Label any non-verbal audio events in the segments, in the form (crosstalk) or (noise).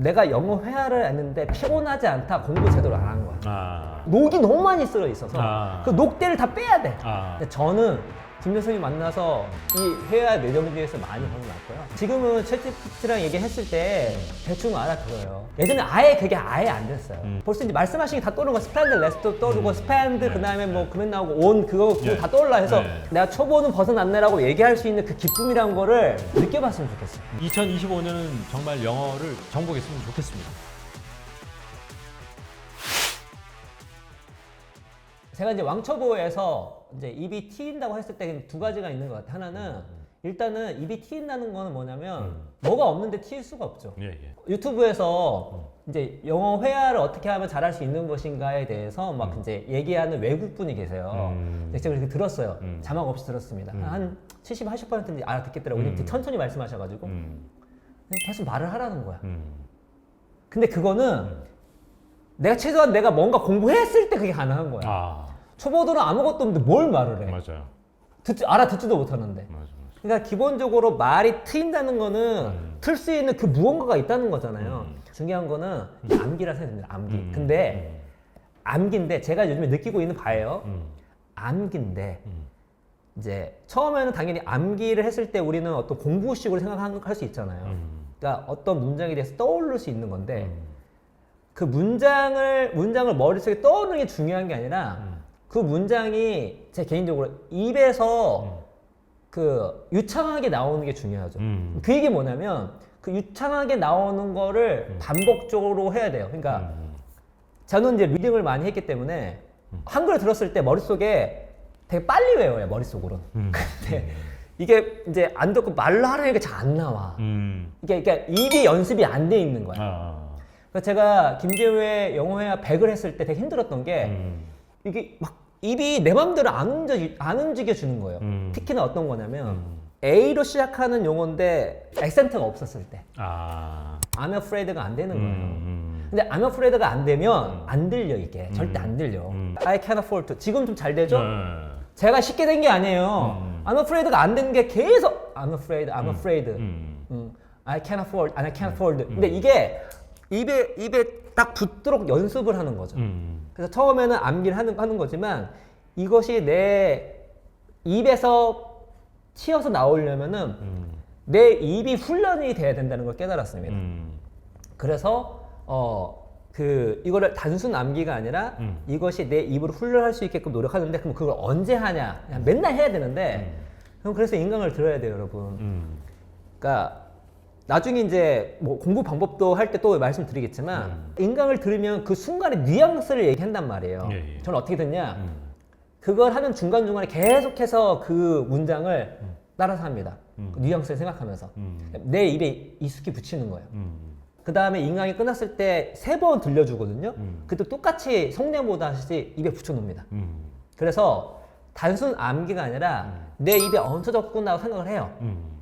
내가 영어 회화를 했는데 피곤하지 않다 공부 제대로 안 한 거야. 아. 녹이 너무 많이 쓸어 있어서 아. 그 녹대를 다 빼야 돼. 아. 근데 저는 김 교수님 만나서 이 회화 내정지에서 많이 벗어났고요. 지금은 챗GPT랑 얘기했을 때 대충 알아들어요. 예전에 아예 그게 아예 안 됐어요. 음. 벌써 이제 말씀하신 게 다 떠오르는 거 스팬드 레스도 떠오르고 스팬드 네. 그다음에 뭐 그맨 나오고 온 그거 그거 네. 다 떠올라 해서 네. 내가 초보는 벗어났네라고 얘기할 수 있는 그 기쁨이란 거를 느껴봤으면 좋겠어요. 2025년은 정말 영어를 정복했으면 좋겠습니다. 제가 이제 왕초보에서 이제 입이 트인다고 했을 때 두 가지가 있는 것 같아요. 하나는 일단은 입이 트인다는 거는 뭐냐면 뭐가 없는데 트일 수가 없죠. 예, 예. 유튜브에서 이제 영어 회화를 어떻게 하면 잘할 수 있는 것인가에 대해서 막 이제 얘기하는 외국 분이 계세요. 음. 근데 제가 그렇게 들었어요. 음. 자막 없이 들었습니다. 음. 한 70, 80%는 알아듣겠더라고요. 음. 천천히 말씀하셔가지고 음. 그냥 계속 말을 하라는 거야. 음. 근데 그거는 내가 최소한 내가 뭔가 공부했을 때 그게 가능한 거야. 아. 초보들은 아무것도 없는데 뭘 말을 해? 맞아요. 듣지 알아 듣지도 못하는데. 맞아, 맞아. 그러니까 기본적으로 말이 트인다는 거는 음. 틀수 있는 그 무언가가 있다는 거잖아요. 음. 중요한 거는 암기라 생각됩니다. 암기. 음. 근데 암기인데 제가 요즘에 느끼고 있는 바예요. 음. 암기인데 음. 이제 처음에는 당연히 암기를 했을 때 우리는 어떤 공부식으로 생각할 수 있잖아요. 음. 그러니까 어떤 문장에 대해서 떠오를 수 있는 건데 음. 그 문장을 문장을 머릿속에 떠오르는 게 중요한 게 아니라 음. 그 문장이 제 개인적으로 입에서 음. 그 유창하게 나오는 게 중요하죠. 음. 그 얘기 뭐냐면 그 유창하게 나오는 거를 반복적으로 해야 돼요. 그러니까 음. 저는 이제 리딩을 많이 했기 때문에 한글을 들었을 때 머릿속에 되게 빨리 외워요, 머릿속으로는. 음. (laughs) 근데 이게 이제 안 듣고 말로 하려니까 잘 안 나와. 음. 이게 그러니까 입이 연습이 안 돼 있는 거야. 아. 그래서 제가 김재우의 영어회화 100을 했을 때 되게 힘들었던 게 음. 이게 막 입이 내 맘대로 안 움직여, 안 움직여 주는 거예요. 음. 특히나 어떤 거냐면 음. A로 시작하는 용어인데 액센트가 없었을 때 아. I'm afraid가 안 되는 음. 거예요. 음. 근데 I'm afraid가 안 되면 안 들려 이게 절대 안 들려. 음. I can't afford to 지금 좀 잘 되죠? 네. 제가 쉽게 된 게 아니에요. 음. I'm afraid가 안 된 게 계속 I'm afraid, I'm afraid. 음. 음, I can't afford, I can't afford. 근데 이게 입에 입에 딱 붙도록 연습을 하는 거죠. 음. 그래서 처음에는 암기를 하는, 하는 거지만 이것이 내 입에서 튀어서 나오려면은 음. 내 입이 훈련이 돼야 된다는 걸 깨달았습니다. 음. 그래서 어 그 이거를 단순 암기가 아니라 음. 이것이 내 입으로 훈련할 수 있게끔 노력하는데 그럼 그걸 언제 하냐? 그냥 맨날 해야 되는데 그럼 그래서 인강을 들어야 돼요, 여러분. 음. 그러니까 나중에 이제 뭐 공부 방법도 할 때 또 말씀드리겠지만 인강을 들으면 그 순간에 뉘앙스를 얘기한단 말이에요. 예, 예. 저는 어떻게 듣냐? 음. 그걸 하는 중간 중간에 계속해서 그 문장을 따라서 합니다. 음. 그 뉘앙스를 생각하면서 음. 내 입에 익숙히 붙이는 거예요. 음. 그 다음에 인강이 끝났을 때 세 번 들려주거든요. 음. 그때 똑같이 하듯이 입에 붙여놓습니다. 음. 그래서 단순 암기가 아니라 내 입에 얹혀졌구나 생각을 해요. 음.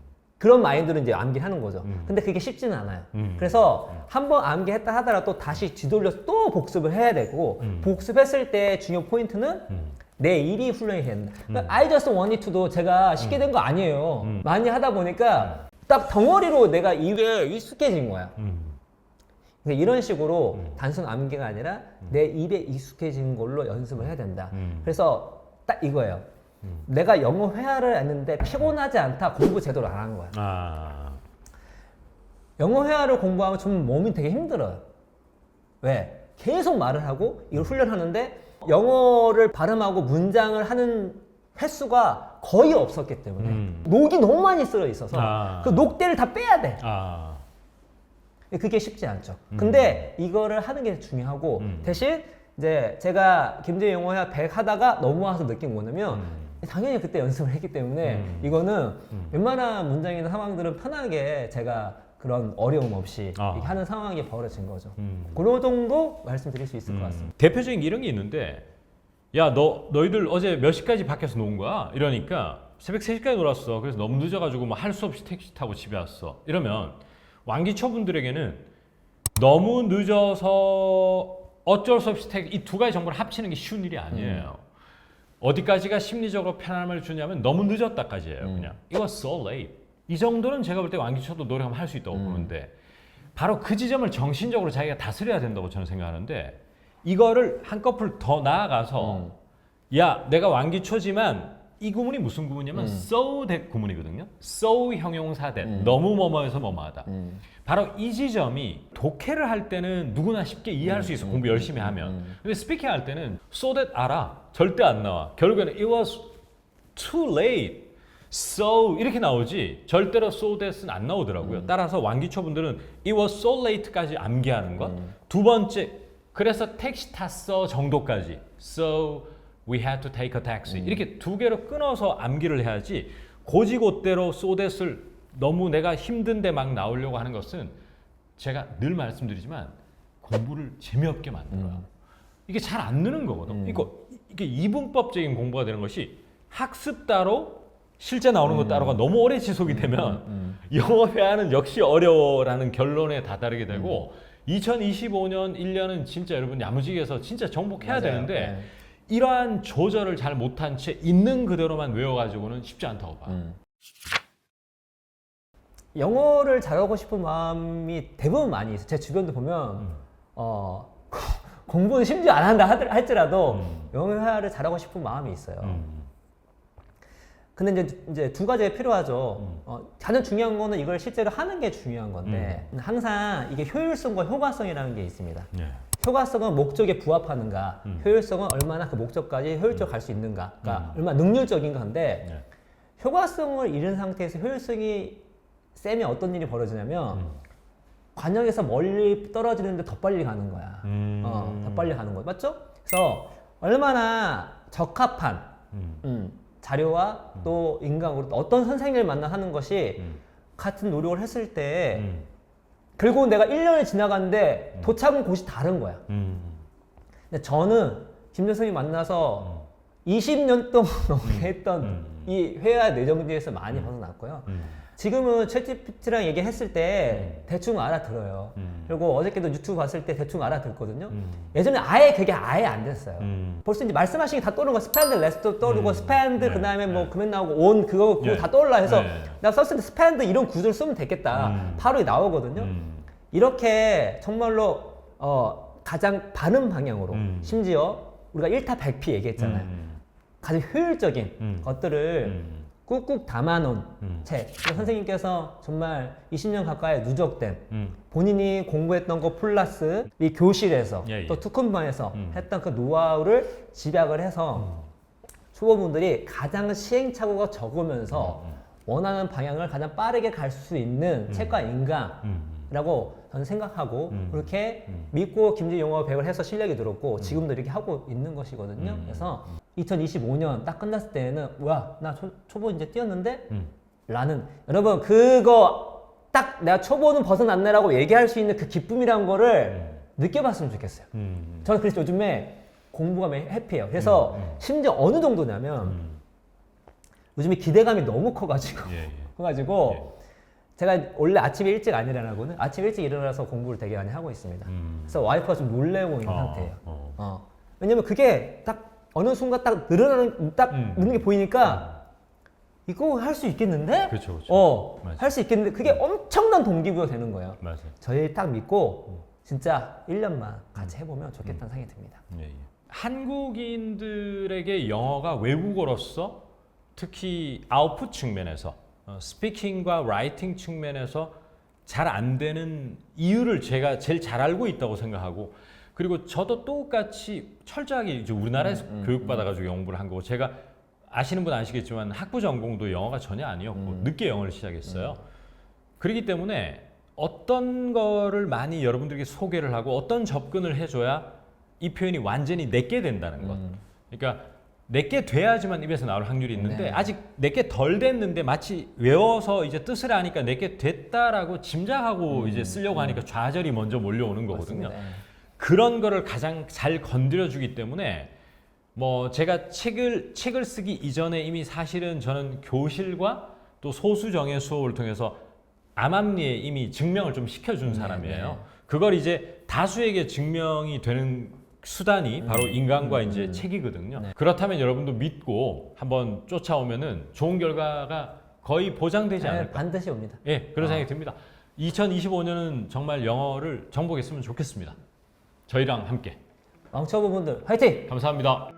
그런 마인드로 이제 암기를 하는 거죠. 음. 근데 그게 쉽지는 않아요. 음. 그래서 한번 암기했다 하더라도 다시 뒤돌려서 또 복습을 해야 되고 음. 복습했을 때 중요 포인트는 음. 내 입이 훈련이 된다. 그러니까 I just want it to도 제가 쉽게 된 거 아니에요. 음. 많이 하다 보니까 딱 덩어리로 내가 입에 익숙해진 거야. 음. 그러니까 이런 식으로 단순 암기가 아니라 내 입에 익숙해진 걸로 연습을 해야 된다. 음. 그래서 딱 이거예요. 내가 영어 회화를 했는데 피곤하지 않다. 공부 제대로 안 한 거야. 아. 영어 회화를 공부하면 좀 몸이 되게 힘들어요. 왜? 계속 말을 하고 이걸 훈련하는데 영어를 발음하고 문장을 하는 횟수가 거의 없었기 때문에 음. 녹이 너무 많이 쓸어 있어서 아. 그 녹대를 다 빼야 돼. 아. 그게 쉽지 않죠. 근데 이거를 하는 게 중요하고 음. 대신 이제 제가 김재 영어회화 100 하다가 넘어와서 느낀 거냐면 당연히 그때 연습을 했기 때문에 음. 이거는 웬만한 문장이나 상황들은 편하게 제가 그런 어려움 없이 아. 이렇게 하는 상황이 벌어진 거죠. 음. 그런 정도 말씀드릴 수 있을 것 같습니다. 대표적인 이런 게 있는데 야 너 너희들 어제 몇 시까지 밖에서 논 거야? 이러니까 새벽 3시까지 놀았어. 그래서 너무 늦어가지고 뭐 할 수 없이 택시 타고 집에 왔어. 이러면 왕기초 분들에게는 너무 늦어서 어쩔 수 없이 택 이 두 가지 정보를 합치는 게 쉬운 일이 아니에요. 어디까지가 심리적으로 편함을 주냐면 너무 늦었다까지예요. 그냥 it was so late. 이 정도는 제가 볼 때 왕기초도 노력하면 할 수 있다고 보는데 바로 그 지점을 정신적으로 자기가 다스려야 된다고 저는 생각하는데 이거를 한꺼풀 더 나아가서 음. 야 내가 완기초지만 이 구문이 무슨 구문이냐면 음. so that 구문이거든요. so 형용사 that 음. 너무 뭐뭐해서 뭐뭐하다. 음. 바로 이 지점이 독해를 할 때는 누구나 쉽게 이해할 수 있어. 공부 열심히 하면. 음. 근데 스피킹 할 때는 so that 알아. 절대 안 나와. 결국에는 it was too late. So 이렇게 나오지. 절대로 so that은 안 나오더라고요. 따라서 완기초분들은 it was so late까지 암기하는 것두 번째 그래서 택시 탔어 정도까지. So we had to take a taxi 이렇게 두 개로 끊어서 암기를 해야지 고지고대로 that을 너무 내가 힘든데 막 나오려고 하는 것은 제가 늘 말씀드리지만 공부를 재미없게 만들어요. 이게 잘 안 느는 거거든. 이거 이게 이분법적인 공부가 되는 것이 학습 따로 실제 나오는 것 따로가 너무 오래 지속이 되면 영어 회화는 역시 어려워라는 결론에 다다르게 되고 2025년 1년은 진짜 여러분 야무지게 해서 진짜 정복해야 맞아요. 되는데 네. 이러한 조절을 잘 못한 채 있는 그대로만 외워가지고는 쉽지 않다고 봐. 음. 영어를 잘하고 싶은 마음이 대부분 많이 있어요. 제 주변도 보면 음. 어, (laughs) 공부는 심지어 안 한다 하더- 할지라도 음. 영어 회화를 잘하고 싶은 마음이 있어요. 음. 근데 이제, 이제 두 가지가 필요하죠. 음. 어, 가장 중요한 거는 이걸 실제로 하는 게 중요한 건데 음. 항상 이게 효율성과 효과성이라는 게 있습니다. 네. 효과성은 목적에 부합하는가, 음. 효율성은 얼마나 그 목적까지 효율적으로 갈 수 있는가가 음. 얼마나 능률적인가인데 네. 효과성을 잃은 상태에서 효율성이 세면 어떤 일이 벌어지냐면 음. 관역에서 멀리 떨어지는데 더 빨리 가는 거야. 음. 어, 더 빨리 가는 거 맞죠? 그래서 얼마나 적합한 음. 음, 자료와 또 인강으로 또 어떤 선생님을 만나 하는 것이 음. 같은 노력을 했을 때 음. 결국은 내가 1년이 지나갔는데 도착은 곳이 다른 거야. 음. 근데 저는 김정선이 만나서 20년 동안 (laughs) 넘게 했던 음. 이 회화 내정지에서 많이 벗어났고요. 음. 지금은 챗GPT랑 얘기했을 때 대충 알아들어요. 음. 그리고 어저께도 유튜브 봤을 때 대충 알아듣거든요. 음. 예전에 아예 그게 아예 안 됐어요. 음. 벌써 이제 말씀하신 게 다 떠오르는 거 스팬드 레스도 떠오르고 음. 스팬드 네. 그다음에 뭐 네. 그맨 나오고 온 그거 그거 예. 다 떠올라 해서 네. 나 썼을 때 스팬드 이런 구조를 쓰면 되겠다. 음. 바로 나오거든요. 음. 이렇게 정말로 어, 가장 바른 방향으로 음. 심지어 우리가 1타 100피 얘기했잖아요. 음. 가장 효율적인 음. 것들을 음. 꾹꾹 담아놓은 음. 책. 선생님께서 정말 20년 가까이 누적된 음. 본인이 공부했던 거 플러스 이 교실에서 예, 예. 또 특훈반에서 음. 했던 그 노하우를 집약을 해서 초보분들이 가장 시행착오가 적으면서 음. 원하는 방향을 가장 빠르게 갈 수 있는 책과 인강이라고 음. 저는 생각하고 음. 그렇게 음. 믿고 김지 영어 배우를 해서 실력이 늘었고 지금도 이렇게 하고 있는 것이거든요. 음. 그래서 2025년 딱 끝났을 때는 뭐야 나 초, 초보 이제 뛰었는데 음. 라는 여러분 그거 딱 내가 초보는 벗어났네라고 얘기할 수 있는 그 기쁨이란 거를 느껴봤으면 좋겠어요. 음. 저는 그래서 요즘에 공부가 매일 해피해요. 그래서 음, 음. 심지어 어느 정도냐면 음. 요즘에 기대감이 너무 커가지고 예, 예. (laughs) 그래가지고 제가 원래 아침에 일찍 안 일어나거든. 아침에 일찍 일어나서 공부를 되게 많이 하고 있습니다. 음. 그래서 와이프가 좀 놀래고 있는 어, 상태예요. 어. 어. 왜냐면 그게 딱 어느 순간 딱 늘어나는 딱 음. 느는 게 보이니까 이거 할 수 있겠는데? 그렇죠, 그렇죠. 어, 맞아. 할수 있겠는데 그게 엄청난 동기부여가 되는 거예요. 맞아요. 저희 딱 믿고 진짜 1년만 같이 해보면 좋겠다는 생각이 듭니다. 예, 예. 한국인들에게 영어가 외국어로서 특히 아웃풋 측면에서 어, 스피킹과 라이팅 측면에서 잘 안 되는 이유를 제가 제일 잘 알고 있다고 생각하고 그리고 저도 똑같이 철저하게 이제 우리나라에서 교육받아가지고 공부를 한 거고 제가 아시는 분 아시겠지만 학부 전공도 영어가 전혀 아니었고 늦게 영어를 시작했어요. 그렇기 때문에 어떤 거를 많이 여러분들에게 소개를 하고 어떤 접근을 해줘야 이 표현이 완전히 내게 된다는 것. 그러니까 내게 돼야지만 입에서 나올 확률이 있는데 네. 아직 내게 덜 됐는데 마치 외워서 이제 뜻을 아니까 내게 됐다라고 짐작하고 이제 쓰려고 하니까 좌절이 먼저 몰려오는 거거든요. 맞습니다. 그런 거를 가장 잘 건드려 주기 때문에 뭐 제가 책을 책을 쓰기 이전에 이미 사실은 저는 교실과 또 소수 정예 수업을 통해서 암암리에 이미 증명을 좀 시켜준 사람이에요. 네. 그걸 이제 다수에게 증명이 되는 수단이 바로 인간과 이제 책이거든요. 그렇다면 여러분도 믿고 한번 쫓아오면은 좋은 결과가 거의 보장되지 네, 않을까. 반드시 옵니다. 예, 그런 생각이 듭니다. 2025년은 정말 영어를 정복했으면 좋겠습니다. 저희랑 함께 왕초보분들 화이팅! 감사합니다.